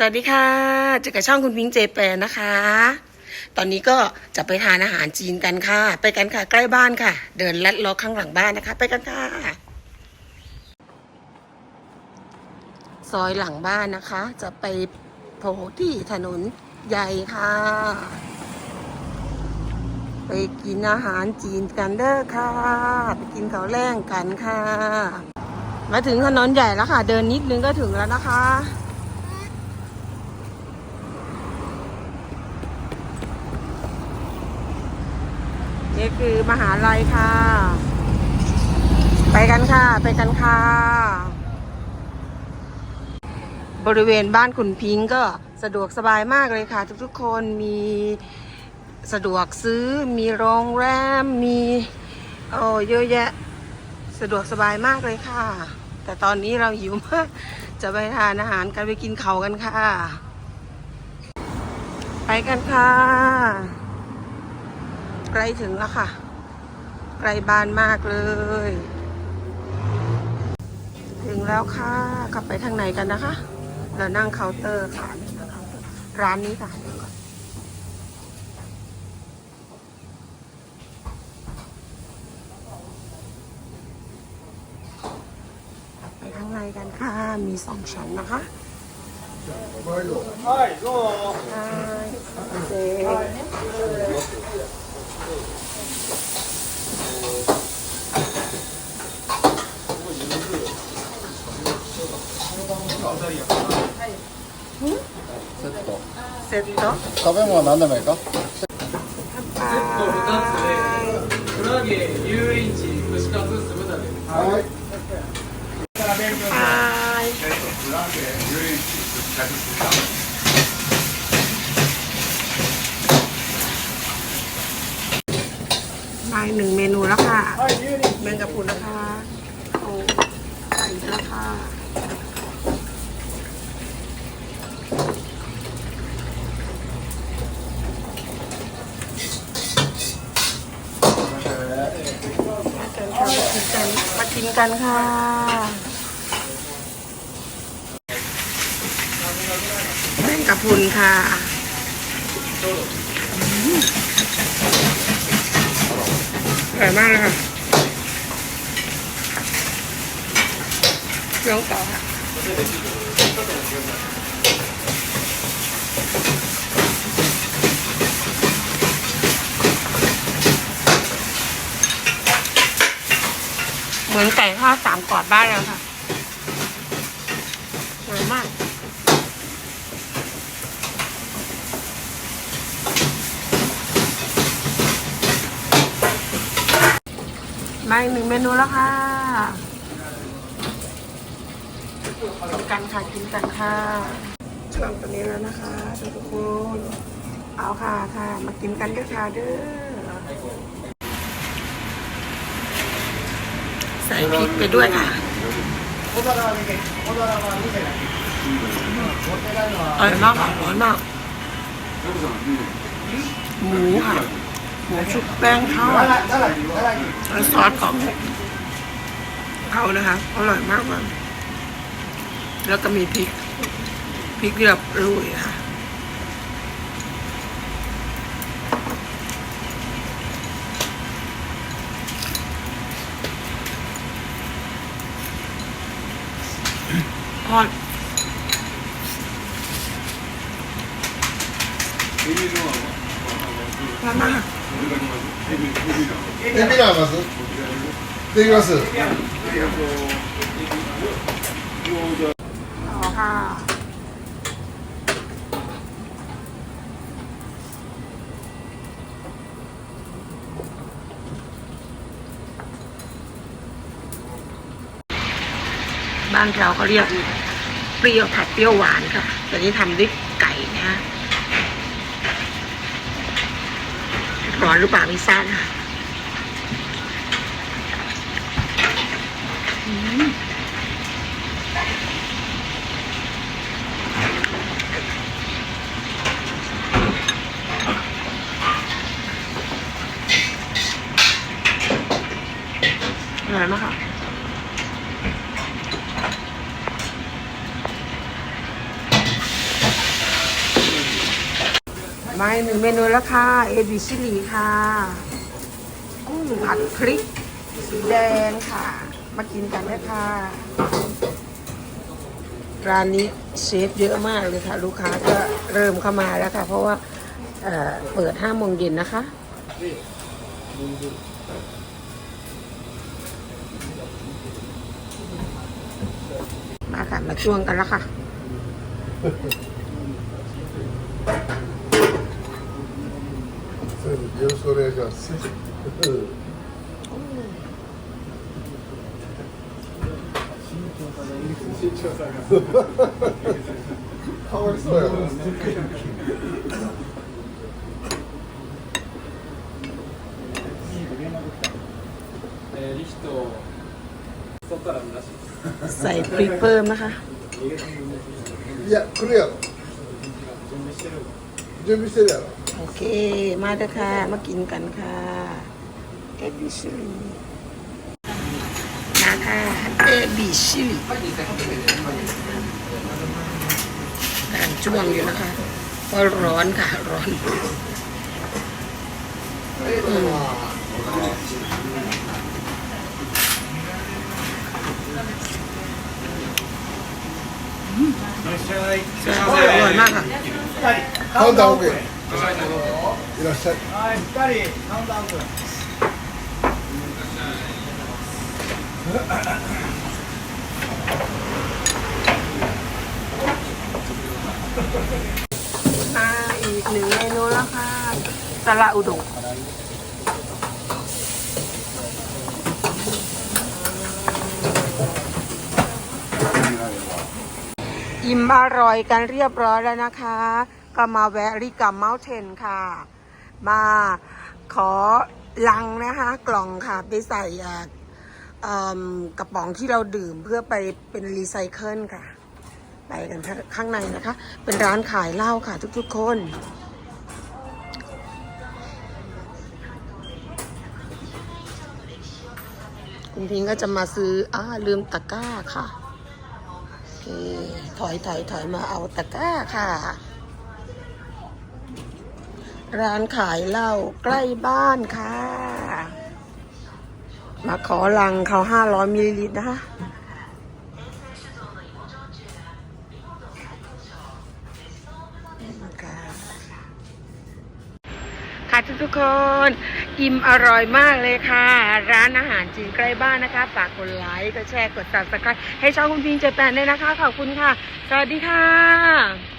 สวัสดีค่ะเจอกับช่องคุณพิงค์เจแปนนะคะ ตอนนี้ก็จะไปทานอาหารจีนกันค่ะ ไปกันค่ะ ใกล้บ้านค่ะ เดินลัดลาะข้างหลังบ้านนะคะ ไปกันค่ะ ซอยหลังบ้านนะคะ จะไปโผล่ที่ถนนใหญ่ค่ะ ไปกินอาหารจีนกันเด้อค่ะ ไปกินข้าวแรงกันค่ะ มาถึงถนนใหญ่แล้วค่ะ เดินนิดนึงก็ถึงแล้วนะคะ นี่คือมหาลัยค่ะ ไปกันค่ะ ไปกันค่ะ บริเวณบ้านคุณพิงก็สะดวกสบายมากเลยค่ะ ทุกๆคนมีสะดวกซื้อมีโรงแรมมีโอ้เยอะแยะ สะดวกสบายมากเลยค่ะ แต่ตอนนี้เราหิวมาก จะไปทานอาหารกันไปกินเขากันค่ะ ไปกันค่ะ ใกล้ถึงแล้วค่ะ ใกล้บ้านมากเลย ถึงแล้วค่ะกลับไปทางไหนกันนะคะ เรานั่งเคาน์เตอร์ค่ะนั่งเคาน์เตอร์ร้านนี้ค่ะเดี๋ยวก่อนไปข้างในกันค่ะ มีสองชั้นนะคะ はい、どうも。 ใช่ セット เสร็จแล้ว 食べ物何でもいいか 唐揚げ、油淋鶏、串カツ、酢豚です。はい はいมาอีกหนึ่งเมนูแล้วค่ะ はい、油淋 เมงกะ กันค่ะ แมงกะพรุนค่ะอร่อยมากเลยค่ะเรื่องต่อค่ะ มือนไก่ทอดสามกรอบบ้านแล้วค่ะอร่อยมากมาอีกหนึ่งเมนูแล้วค่ะกินกันค่ะกินกันค่ะช่วงตัวนี้แล้วนะคะทุกคนเอาค่ะค่ะ มากินกันด้วยค่ะเด้อ ใส่พริกไปด้วยค่ะอร่อยมากค่ะร้อนมากหมูค่ะหมูชุบแป้งทอดแล้วซอสของเขานะคะอร่อยมากเลยแล้วก็มีพริกพริกแบบลุยค่ะ はい。エビラーまずできます。 บ้านเราก็เรียกเปรี้ยวผัดเปรี้ยวหวานค่ะแต่นี้ทำด้วยไก่นะฮะร้อนหรือเปล่าไม่ทราบค่ะอร่อยมากค่ะ มาอีกหนึ่งเมนูแล้วค่ะ เอบิชิลีค่ะกุ้งผัดพริก สีแดงค่ะ มากินกันนะคะร้านนี้เชฟเยอะมากเลยค่ะ ลูกค้าก็เริ่มเข้ามาแล้วค่ะ เพราะว่าเเปิด5โมงเย็นนะคะมาค่ะ มาช่วงกันแล้วค่ะ よろしくお願いします。かわいそうやな。えーリヒト外からのらしいです ใส่พริกเพิ่มนะคะ いや、来るやろ。準備してる準備してるやろ。 โอเค มาเถอะค่ะ มากินกันค่ะเอบิชิลีมาค่ะเอบิชิลีการช่วงอยู่นะคะเพราะร้อนค่ะ ร้อนอืมอร่ใช่ยมากค่ะ いらっしゃい。はい2人カウンターオープン มาอีกหนึ่งเมนูแล้วค่ะสละอุดงอิ่มอร่อยกันเรียบร้อยแล้วนะคะ ก็มาแวะริกัมเมลเทนค่ะ มาขอลังนะคะ กล่องค่ะ ไปใส่กระป๋องที่เราดื่มเพื่อไปเป็นรีไซเคิลค่ะ ไปกันข้างในนะคะ เป็นร้านขายเหล้าค่ะทุกๆคนคุณพิงก็จะมาซื้ออ่าลืมตะกร้าค่ะ โอเค ถอยถอยถอยมาเอาตะกร้าค่ะ ร้านขายเหล้าใกล้บ้านค่ะ มาขอลังเขาห้าร้อยมิลลิลิตรนะคะค่ะทุกๆคน อิ่มอร่อยมากเลยค่ะ ร้านอาหารจีนใกล้บ้านนะคะ ฝากกดไลค์กดแชร์กด subscribe ให้ช่องคุณพิงเจแปนด้วยนะคะ ขอบคุณค่ะ สวัสดีค่ะ